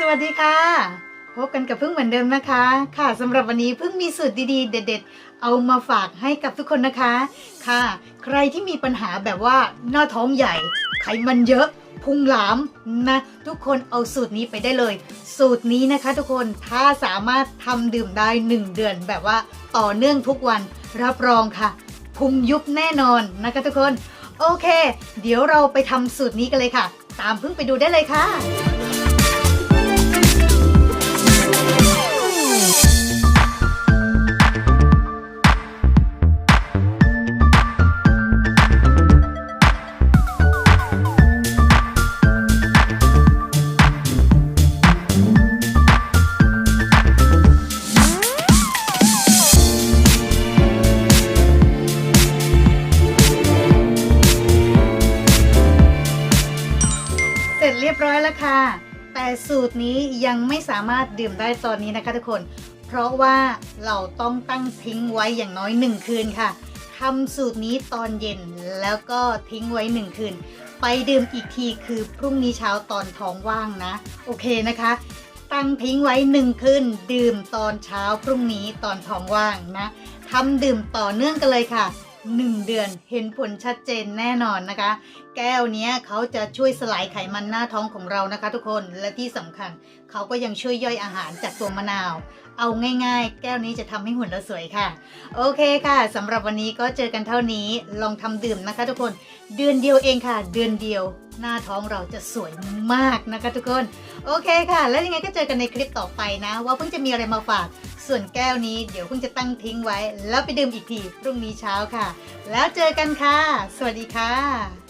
สวัสดีค่ะ พบกันกับพึ่งเหมือนเดิมนะคะ ค่ะสำหรับวันนี้พึ่งมีสูตรดีๆ เด็ด ๆ เอามาฝากให้กับทุกคนนะคะ ค่ะ ใครที่มีปัญหาแบบว่าหน้าท้องใหญ่ ไขมันเยอะพุงหลามนะทุกคนเอาสูตรนี้ไปได้เลย สูตรนี้นะคะ ทุกคนถ้าสามารถทำดื่มได้ 1 เดือนแบบว่าต่อเนื่องทุกวันรับรองค่ะ พุงยุบแน่นอนนะคะทุกคน โอเค เดี๋ยวเราไปทำสูตรนี้กันเลยค่ะ ตามพึ่งไปดูได้เลยค่ะ ร็จเรียบร้อยแล้วค่ะ แต่สูตรนี้ยังไม่สามารถดื่มได้ตอนนี้นะคะทุกคน เพราะว่าเราต้องตั้งทิ้งไว้อย่างน้อย 1 คืนค่ะทำสูตรนี้ตอนเย็นแล้วก็ทิ้งไว้ 1 คืน ไปดื่มอีกทีคือพรุ่งนี้เช้าตอนท้องว่างนะ โอเคนะคะ ตั้งทิ้งไว้ 1 คืน ดื่มตอนเช้าพรุ่งนี้ตอนท้องว่างนะทำดื่มต่อเนื่องกันเลยค่ะ 1 เดือนเห็นผลชัดเจนแน่นอนนะคะ แก้วนี้เขาจะช่วยสลายไขมันหน้าท้องของเรานะคะ ทุกคนและที่สำคัญเขาก็ยังช่วยย่อยอาหารจากตัวมะนาว เอาง่ายๆ แก้วนี้จะทำให้หุ่นเราสวยค่ะ โอเคค่ะสำหรับวันนี้ก็เจอกันเท่านี้ลองทำดื่มนะคะ ทุกคนเดือนเดียวเองค่ะ เดือนเดียวหน้าท้องเราจะสวยมากนะคะ ทุกคน โอเคค่ะ แล้วยังไงก็เจอกันในคลิปต่อไปนะ ว่าเพิ่งจะมีอะไรมาฝาก ส่วนแก้วนี้เดี๋ยวเพิ่งจะตั้งทิ้งไว้ แล้วไปดื่มอีกทีพรุ่งนี้เช้าค่ะ แล้วเจอกันค่ะ สวัสดีค่ะ